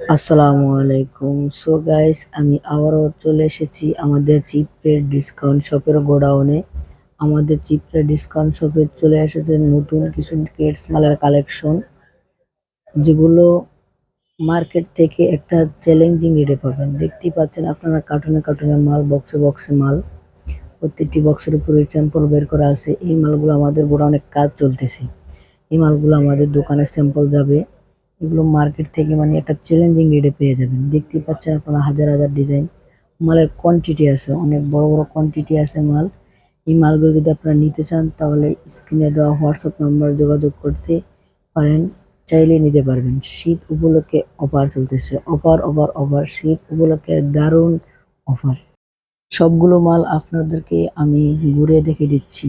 আসসালামু আলাইকুম। So guys আমি আবারও চলে এসেছি আমাদের চিপ রেট ডিসকাউন্ট শপের গোডাউনে আমাদের চিপ রেট ডিসকাউন্ট শপে চলে এসেছে নতুন কিছু কিডস মালের কালেকশন যেগুলো মার্কেট থেকে একটা চ্যালেঞ্জিং রেটে পাবেন। দেখতেই পাচ্ছেন আপনারা কার্টুনে কার্টুনে মাল বক্সে বক্সে মাল। প্রত্যেকটি বক্সের উপরে স্যাম্পল বের করা আছে। এই মালগুলো আমাদের গোডাউনে কাজ চলতেছে। এই মালগুলো আমাদের দোকানে স্যাম্পল যাবে। এগুলো মার্কেট থেকে মানে একটা চ্যালেঞ্জিং রেটে পেয়ে যাবেন। দেখতেই পাচ্ছেন আপনারা হাজার হাজার ডিজাইন মালের কোয়ান্টিটি আছে, অনেক বড় বড় কোয়ান্টিটি আছে মাল। এই মালগুলো যদি আপনারা নিতে চান, তাহলে স্ক্রিনে দেওয়া হোয়াটসঅ্যাপ নাম্বার যোগাযোগ করতে পারেন, চাইলে নিতে পারবেন। শীত উপলক্ষে অফার চলতেছে। অফার অফার অফার শীত উপলক্ষে দারুণ অফার সবগুলো মাল আপনাদেরকে আমি ঘুরে দেখে দিচ্ছি।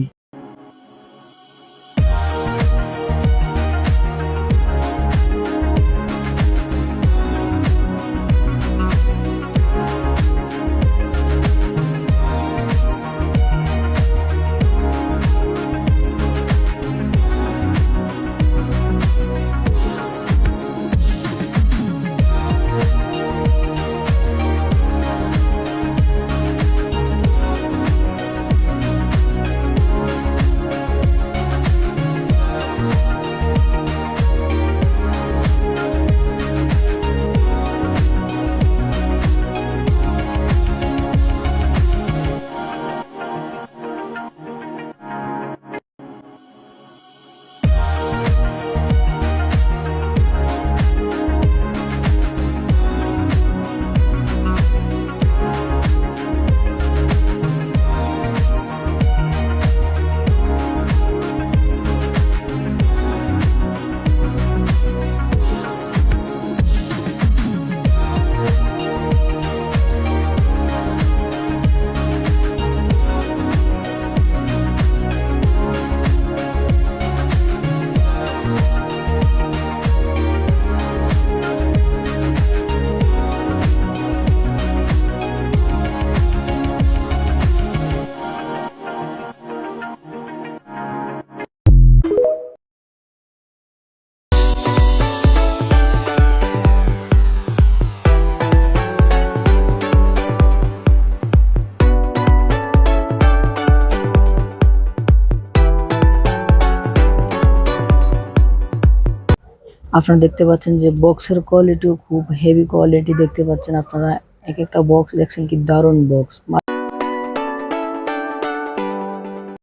আপনারা দেখতে পাচ্ছেন যে বক্সের কোয়ালিটিও খুব হেভি কোয়ালিটি দেখতে পাচ্ছেন। আপনারা এক একটা বক্স দেখছেন কি দারুণ বক্স